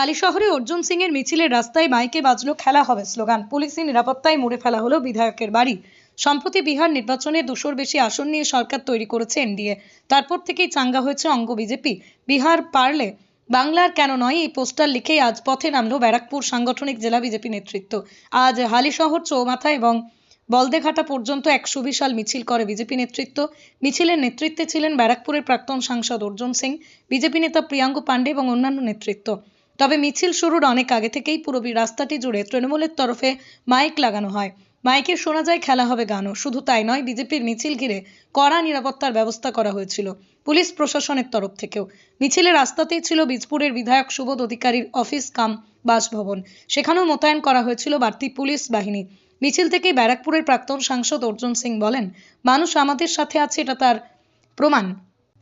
হালি শহরে অর্জুন সিং এর মিছিলের রাস্তায় মাইকে বাজলো খেলা হবে স্লোগান। পুলিশি নিরাপত্তায় মুড়ে ফেলা হলো বিধায়কের বাড়ি। সম্প্রতি বিহার নির্বাচনে দুশোর বেশি আসন নিয়ে সরকার তৈরি করেছে এনডিএ। তারপর থেকেই চাঙ্গা হয়েছে অঙ্গ বিজেপি। বিহার পারলে বাংলার কেন নয় এই পোস্টার লিখেই আজ পথে নামলো ব্যারাকপুর সাংগঠনিক জেলা বিজেপি নেতৃত্ব। আজ হালিশহর চৌমাথা এবং বলদেঘাটা পর্যন্ত এক সুবিশাল মিছিল করে বিজেপি নেতৃত্ব। মিছিলের নেতৃত্বে ছিলেন ব্যারাকপুরের প্রাক্তন সাংসদ অর্জুন সিং, বিজেপি নেতা প্রিয়াঙ্ক পাণ্ডে এবং অন্যান্য নেতৃত্ব। তবে মিছিল শুরুর অনেক আগে থেকেই পুরবি রাস্তাটি জুড়ে তৃণমূলের তরফে মাইক লাগানো হয়। মাইকে শোনা যায়, খেলা হবে গানও। শুধু তাই নয়, বিজেপির মিছিল ঘিরে কড়া নিরাপত্তার ব্যবস্থা করা হয়েছিল পুলিশ প্রশাসনের তরফ থেকেও। মিছিলের রাস্তাতেই ছিল বীজপুরের বিধায়ক সুবোধ অধিকারীর অফিস কাম বাসভবন। সেখানেও মোতায়েন করা হয়েছিল বাড়তি পুলিশ বাহিনী। মিছিল থেকে ব্যারাকপুরের প্রাক্তন সাংসদ অর্জুন সিং বলেন, মানুষ আমাদের সাথে আছে, এটা তার প্রমাণ।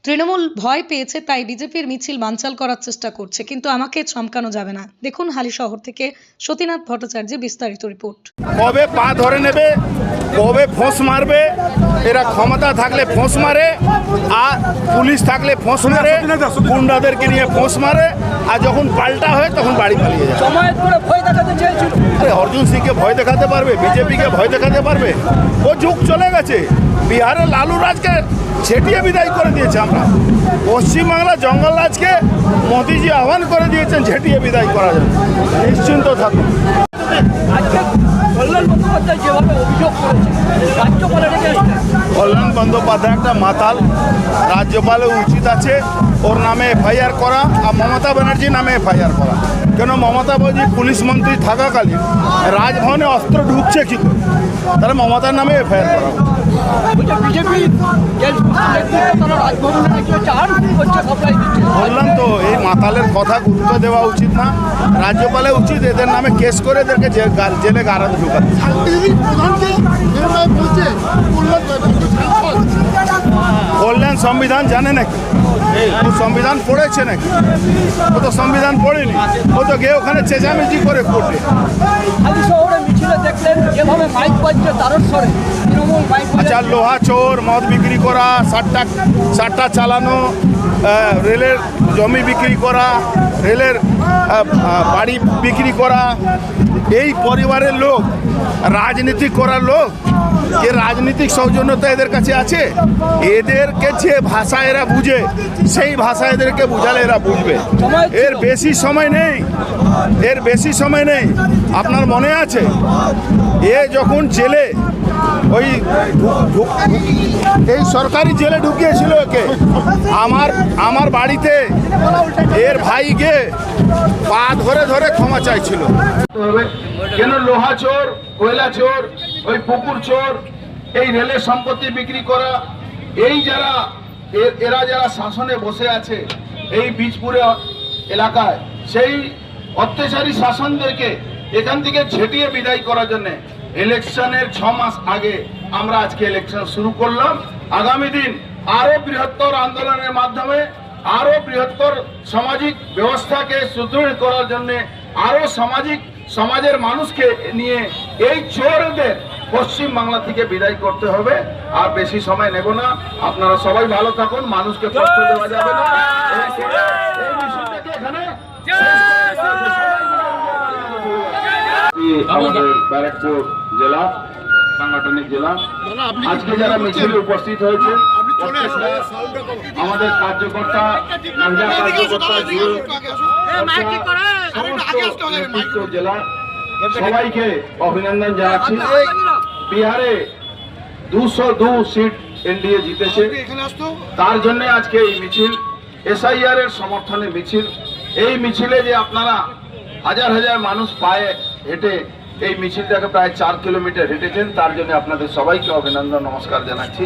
তৃণমূল ভয় পেয়েছে তাই বিজেপির মিছিল বানচাল করার চেষ্টা করছে কিন্তু আমাকে চমকানো যাবে না। দেখুন হালি শহর থেকে সতীনাথ ভট্টাচার্য বিস্তারিত রিপোর্ট। কবে পা ধরে নেবে কবে ফোঁস মারবে এরা ক্ষমতা থাকলে ফোঁস মারে আর পুলিশ থাকলে ফোঁস মারে গুন্ডাদেরকে নিয়ে ফোঁস মারে আর যখন পাল্টা হয় তখন বাড়ি পালিয়ে যায়। করে আরে অর্জুন সিংকে ভয় দেখাতে পারবে বিজেপিকে ভয় দেখাতে পারবে। ও যুগ চলে গেছে। বিহারে লালু রাজকে ছেটিয়ে বিদায় করে দিয়েছে আমরা। পশ্চিমবাংলা জঙ্গল রাজকে মোদিজি আহ্বান করে দিয়েছেন ঝেটিয়ে বিদায় করা যাবে। নিশ্চিন্ত থাকুন। আজকে কল্যাণ বন্দ্যোপাধ্যায় যেভাবে অভিযোগ কল্যাণ বন্দ্যোপাধ্যায় একটা মাতাল রাজ্যপালের উচিত আছে। ওর নামে এফআইআর করা আর মমতা ব্যানার্জির নামে এফআইআর করা। কেন মমতা ব্যানার্জি পুলিশ মন্ত্রী থাকাকালীন রাজভবনে অস্ত্র ঢুকছে কি করে? তাহলে মমতার নামে এফআইআর করা বললাম তো এই মাতালের কথা গুরুত্ব দেওয়া উচিত না। রাজ্যপালের উচিত এদের নামে কেস করে এদেরকে জেলে গাড়াতে ঢুকাতে। কল্যাণ সংবিধান জানে নাকি? ও সংবিধান পড়েছে নাকি? ও তো সংবিধান পড়েনি। ও তো গিয়ে ওখানে চেঁচামেচি করে করবে। খালি শহরে মিছিলে দেখলেন যেভাবে মাইক বাজছে তারস্বরে। আচ্ছা লোহা চোর মদ বিক্রি করা সাতটা সারটা চালানো রেলের জমি বিক্রি করা রেলের বাড়ি বিক্রি করা এই পরিবারের লোক রাজনীতি করার লোক যে রাজনৈতিক সৌজন্যতা এদের কাছে আছে, এদেরকে যে ভাষা এরা বুঝে, সেই ভাষা এদেরকে বুঝালে এরা বুঝবে। এর বেশি সময় নেই, এর বেশি সময় নেই। আপনার মনে আছে? এ যখন জেলে ওই এই সরকারি জেলে ঢুকিয়েছিল একে। আমার আমার বাড়িতে এর ভাই গিয়ে পা ধরে ধরে ক্ষমা চাইছিল। কেন লোহা চোর, কয়লা চোর, ওই পুকুর চোর, এই রেলের সম্পত্তি বিক্রি করা, এই যারা এরা যারা শাসনে বসে আছে, এই বীজপুরে এলাকায়, সেই অত্যাচারী শাসনদেরকে এখান থেকে ছেটিয়ে বিদায় করার জন্য ইলেকশনের ছ মাস আগে আমরা আজকে ইলেকশন শুরু করলাম। আগামী দিন আরও বৃহত্তর আন্দোলনের মাধ্যমে আরও বৃহত্তর সামাজিক ব্যবস্থাকে সুদৃঢ় করার জন্য আরও সামাজিক সমাজের মানুষকে নিয়ে এই চোরদের পশ্চিম বাংলা থেকে বিদায় করতে হবে। আর বেশি সময় নেব না। আপনারা সবাই ভালো থাকুন। মানুষকে কষ্ট দেওয়া যাবে না এই- এই মিছিলটাকে এখানে শেষ করে দেওয়া হবে। আমাদের ব্যারাকপুর জেলা সাংগঠনিক জেলা আজকে যারা মিছিলে উপস্থিত হয়েছে আমাদের কার্যকর্তা মহিলা কার্যকর্তা সমস্ত জেলা সবাইকে অভিনন্দন জানাচ্ছি বিহারে দুশো দু সিট এনডিএ জিতেছে তার জন্য আজকে এই মিছিল এসআইআর এর সমর্থনে মিছিল এই মিছিলে যে আপনারা হাজার হাজার মানুষ পায়ে হেঁটে এই মিছিলটাকে প্রায় চার কিলোমিটার হেঁটেছেন তার জন্য আপনাদের সবাইকে অভিনন্দন নমস্কার জানাচ্ছি।